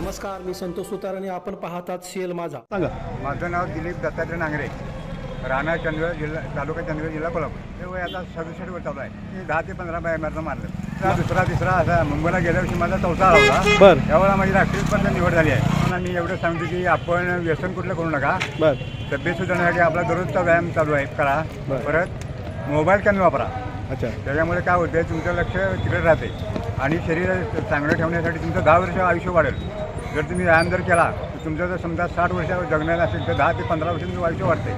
नमस्कार मी संतोष सुतार आणि आपण पाहतात सेल माझा. सांगा. माझं नाव दिलीप दत्तात्रय नांगरे. राणा चंद्र जिल्हा तालुका चंद्र जिल्हा कोल्हापूर. ते वय आता सदुसष्ट वर चालू आहे. मी दहा ते पंधरा बाय मारलं मारलं. दुसरा तिसरा असा मुंबईला गेल्या वर्षी माझा चौथा आला होता. बर. त्यावेळेला माझी राष्ट्रीय स्पर्धा निवड झाली आहे. मला मी एवढं सांगतो की आपण व्यसन कुठलं करू नका. बर. तब्येत सुधारण्यासाठी आपला दररोजचा व्यायाम चालू आहे. करा. बरं. परत मोबाईल कमी वापरा. अच्छा. त्याच्यामुळे काय होतं तुमचं लक्ष तिकडे राहते आणि शरीर चांगलं ठेवण्यासाठी तुमचं दहा वर्ष आयुष्य वाढेल. जर तुम्ही व्यायाम जर केला तर तुमचं जर समजा साठ वर्षावर जगण्याला असेल तर दहा ते पंधरा वर्ष तुम्ही आयुष्य वाढते.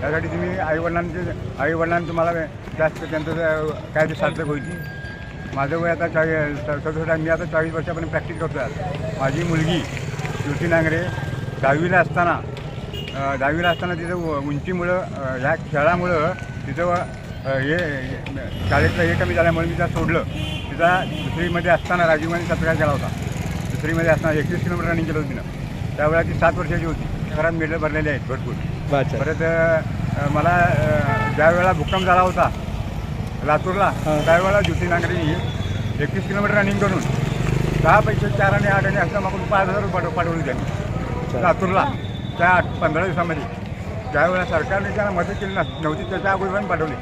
त्यासाठी तुम्ही आईवडिलांचे आईवडिलांनी तुम्हाला जास्त त्यांचं काय ते सार्थक होईल. माझं वय आता चाळीस सदुसष्ट मी आता चाळीस वर्षापर्यंत प्रॅक्टिस करतो आहे माझी मुलगी ज्योती नांगरे दहावीला असताना दहावीला असताना तिथं उंचीमुळं ह्या खेळामुळं तिथं हे हे- शाळेतलं हे कमी झाल्यामुळे मी त्या सोडलं. तिचा दुसरीमध्ये असताना राजीव गांधी सत्कार केला होता. दुसरीमध्ये असताना एकवीस किलोमीटर रनिंग केलं होतं तिनं. त्यावेळेला ती सात वर्षाची होती. घरात मेडल भरलेले आहेत भरपूर. अच्छा. परत मला अ, ज्या वेळेला भूकंप झाला होता लातूरला. त्यावेळेला ज्योती नांगरे एकवीस किलोमीटर रनिंग करून दहा पैसे चार आणि आठ आणि असं मागून पाच हजार रुपये पाठव- पाठवले त्यांनी. लातूरला त्या आठ पंधरा दिवसामध्ये. ज्यावेळेला सरकारने त्यांना मदत केली नव्हती त्याच्या अगोदर पण पाठवली.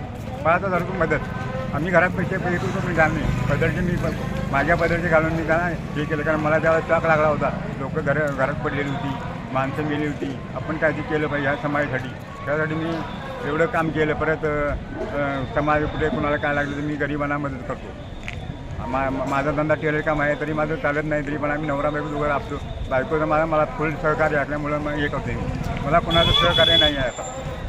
पाच हजार रुपये मदत. आम्ही घरात पैसे पे होतो पण जाण नाही. पदरचे मी माझ्या पदरचे घालून मी त्यांना हे केलं कारण मला त्याला शॉक लागला होता. लोक घर घरात पडलेली होती माणसं मेली होती. आपण काहीतरी केलं पाहिजे ह्या समाजासाठी. त्यासाठी मी एवढं काम केलं. परत समाज कुठे कुणाला काय लागलं तर मी गरिबांना मदत करतो. मा माझा धंदा टेलर काम आहे तरी माझं चालत नाही तरी पण आम्ही नवरा बायको दोघं आपतो बायकोचं मला मला फुल सहकार्य असल्यामुळं मग हे करतो मी. मला कोणाचं सहकार्य नाही आहे आता.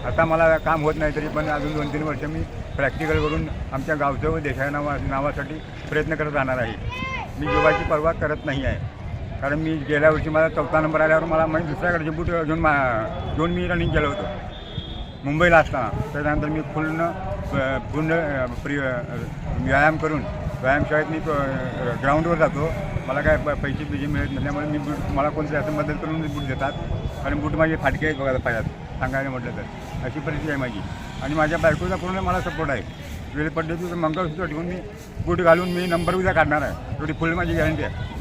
आता मला काम होत नाही तरी पण अजून दोन तीन वर्ष मी प्रॅक्टिकल करून आमच्या गावचं व देशा नावा नावासाठी प्रयत्न करत राहणार आहे. मी जीवाची पर्वा करत नाही आहे. कारण मी गेल्या वर्षी माझा चौथा नंबर आल्यावर मला म्हणजे दुसऱ्याकडे बूट घेऊन मा घेऊन मी रनिंग केलं होतं. मुंबईला असताना. त्याच्यानंतर मी पूर्ण पूर्ण प्रि व्यायाम करून व्यायामशाळेत मी ग्राउंडवर जातो. मला काय प- पैसे बिजे मिळत नसल्यामुळे मी बूट मला कोणते असं मदत करून बूट देतात. कारण बूट माझे फाटके आहेत बघा सांगायला म्हटलं तर. अशी परिस्थिती आहे माझी. आणि माझ्या बायकोचा पूर्ण मला सपोर्ट आहे. वेळ पडले तर मंगळसूत्र ठेवून मी बूट घालून मी नंबर उद्या काढणार आहे. थोडी फुल माझी गॅरंटी आहे.